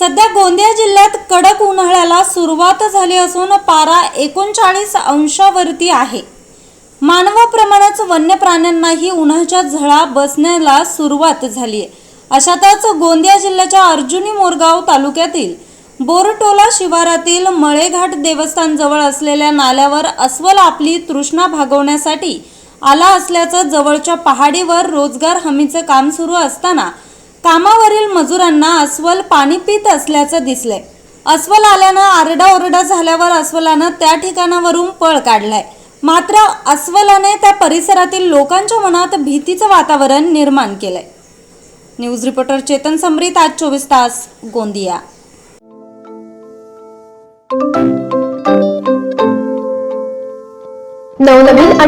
सध्या गोंदिया जिल्ह्यात कडक उन्हाळ्याला सुरुवात झाली असून पारा एकोणचाळीस अंशावरती आहे. मानवाप्रमाणेच वन्य प्राण्यांनाही उन्हाच्या झळा बसण्याला सुरुवात झाली आहे अशातच गोंदिया जिल्ह्याच्या अर्जुनी मोरगाव तालुक्यातील बोरटोला शिवारातील मळेघाट देवस्थानजवळ असलेल्या नाल्यावर अस्वल आपली तृष्णा भागवण्यासाठी आला असल्याचं जवळच्या पहाडीवर रोजगार हमीचं काम सुरू असताना कामावरील मजुरांना अस्वल पाणी पित असल्याचं दिसलंय. अस्वल आल्यानं आरडाओरडा झाल्यावर अस्वलानं त्या ठिकाणावरून पळ काढलाय. मात्र अस्वलाने त्या परिसरातील लोकांच्या मनात भीतीचं वातावरण निर्माण केलंय. न्यूज रिपोर्टर चेतन समरीत आज चोवीस तास गोंदिया.